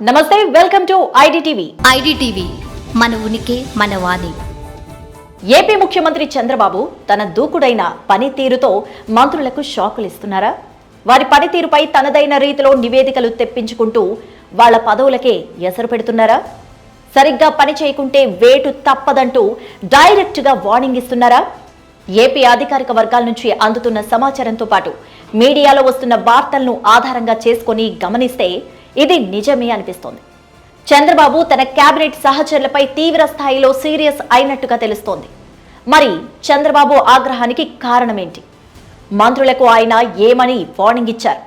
నమస్తే welcome to IDTV. IDTV మన ఉనికి మన వాణి. ఏపీ ముఖ్యమంత్రి చంద్రబాబు తన దూకుడైన పనితీరుతో మంత్రులకు షాకులు ఇస్తున్నారా? వారి పనితీరుపై తనదైన రీతిలో నివేదికలు తెప్పించుకుంటూ వాళ్ళ పదవులకే ఎసరు పెడుతున్నారా? సరిగ్గా పని చేయకుంటే వేటు తప్పదంటూ డైరెక్ట్గా వార్నింగ్ ఇస్తున్నారా? ఏపీ అధికారిక వర్గాల నుంచి అందుతున్న సమాచారంతో పాటు మీడియాలో వస్తున్న వార్తలను ఆధారంగా చేసుకొని గమనిస్తే ఇది నిజమే అనిపిస్తోంది. చంద్రబాబు తన కేబినెట్ సహచరులపై తీవ్ర స్థాయిలో సీరియస్ అయినట్టుగా తెలుస్తోంది. మరి చంద్రబాబు ఆగ్రహానికి కారణమేంటి? మంత్రులకు ఆయన ఏమని వార్నింగ్ ఇచ్చారు?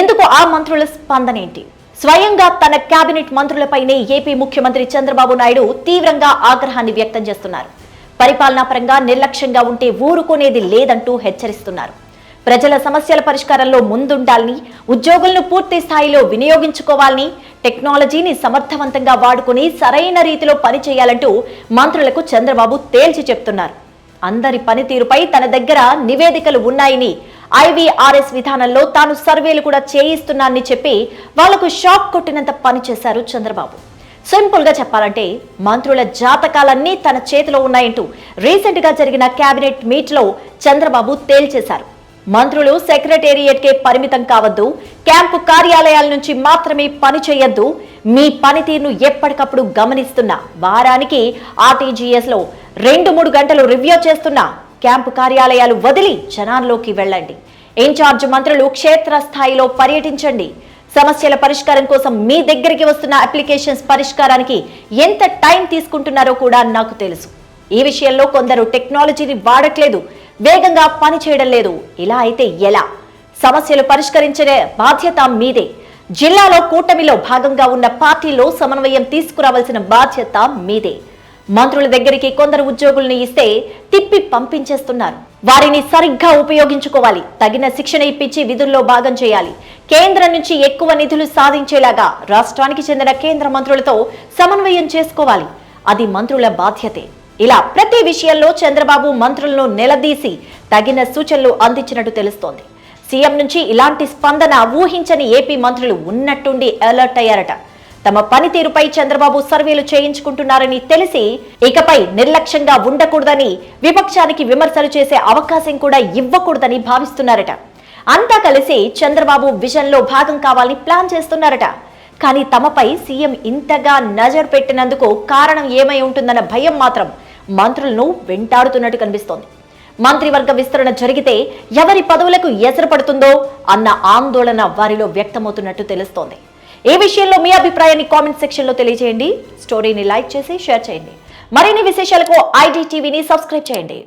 ఎందుకు ఆ మంత్రుల స్పందన ఏంటి స్వయంగా తన కేబినెట్ మంత్రులపైనే ఏపీ ముఖ్యమంత్రి చంద్రబాబు నాయుడు తీవ్రంగా ఆగ్రహాన్ని వ్యక్తం చేస్తున్నారు. పరిపాలనా పరంగా నిర్లక్ష్యంగా ఉంటే ఊరుకునేది లేదంటూ హెచ్చరిస్తున్నారు. ప్రజల సమస్యల పరిష్కారంలో ముందుండాలని ఉద్యోగులను పూర్తి స్థాయిలో వినియోగించుకోవాలని టెక్నాలజీని సమర్థవంతంగా వాడుకుని సరైన రీతిలో పనిచేయాలంటూ మంత్రులకు చంద్రబాబు తేల్చి చెప్తున్నారు. అందరి పనితీరుపై తన దగ్గర నివేదికలు ఉన్నాయని ఐవీఆర్ఎస్ విధానంలో తాను సర్వేలు కూడా చేయిస్తున్నానని చెప్పి వాళ్ళకు షాక్ కొట్టినంత పని చేశారు చంద్రబాబు. సింపుల్గా చెప్పాలంటే మంత్రుల జాతకాలన్నీ తన చేతిలో ఉన్నాయంటూ రీసెంట్గా జరిగిన కేబినెట్ మీట్లో చంద్రబాబు తేల్చేశారు. మంత్రులు సెక్రటేరియట్ కే పరిమితం కావద్దు. క్యాంపు కార్యాలయాల నుంచి మాత్రమే పని చేయొద్దు. మీ పనితీరును ఎప్పటికప్పుడు గమనిస్తున్నా వారానికి ఆర్టీజీఎస్లో రెండు మూడు గంటలు రివ్యూ చేస్తున్నా క్యాంపు కార్యాలయాలు వదిలి జనాల్లోకి వెళ్ళండి. ఇన్ఛార్జ్ మంత్రులు క్షేత్రస్థాయిలో పర్యటించండి. సమస్యల పరిష్కారం కోసం మీ దగ్గరికి వస్తున్న అప్లికేషన్స్ పరిష్కారానికి ఎంత టైం తీసుకుంటున్నారో కూడా నాకు తెలుసు. ఈ విషయంలో కొందరు టెక్నాలజీని వాడట్లేదు. వేగంగా పనిచేయడం లేదు. ఇలా అయితే ఎలా? సమస్యలు పరిష్కరించే బాధ్యత మీదే. జిల్లాలో కూటమిలో భాగంగా ఉన్న పార్టీలో సమన్వయం తీసుకురావాల్సిన బాధ్యత మీదే. మంత్రుల దగ్గరికి కొందరు ఉద్యోగుల్ని ఇస్తే తిప్పి పంపించేస్తున్నారు. వారిని సరిగ్గా ఉపయోగించుకోవాలి. తగిన శిక్షణ ఇప్పించి విధుల్లో భాగం చేయాలి. కేంద్రం నుంచి ఎక్కువ నిధులు సాధించేలాగా రాష్ట్రానికి చెందిన కేంద్ర మంత్రులతో సమన్వయం చేసుకోవాలి. అది మంత్రుల బాధ్యతే. ఇలా ప్రతి విషయంలో చంద్రబాబు మంత్రులను నిలదీసి తగిన సూచనలు అందించినట్టు తెలుస్తోంది. సీఎం నుంచి ఇలాంటి స్పందన ఊహించని ఏపీ మంత్రులు ఉన్నట్టుండి అలర్ట్ అయ్యారట. తమ పనితీరుపై చంద్రబాబు సర్వేలు చేయించుకుంటున్నారని తెలిసి ఇకపై నిర్లక్ష్యంగా ఉండకూడదని విపక్షానికి విమర్శలు చేసే అవకాశం కూడా ఇవ్వకూడదని భావిస్తున్నారట. అంతా కలిసి చంద్రబాబు విజన్లో భాగం కావాలని ప్లాన్ చేస్తున్నారట. కానీ తమపై సీఎం ఇంతగా నజర్ పెట్టినందుకు కారణం ఏమై ఉంటుందన్న భయం మాత్రం మంత్రులను వెంటాడుతున్నట్టు కనిపిస్తోంది. మంత్రివర్గ విస్తరణ జరిగితే ఎవరి పదవులకు ఎసరు పడుతుందో అన్న ఆందోళన వారిలో వ్యక్తమవుతున్నట్టు తెలుస్తోంది. ఏ విషయంలో మీ అభిప్రాయాన్ని కామెంట్ సెక్షన్లో తెలియజేయండి స్టోరీని లైక్ చేసి షేర్ చేయండి. మరిన్ని విశేషాలకు ఐడి టీవీని సబ్స్క్రైబ్ చేయండి.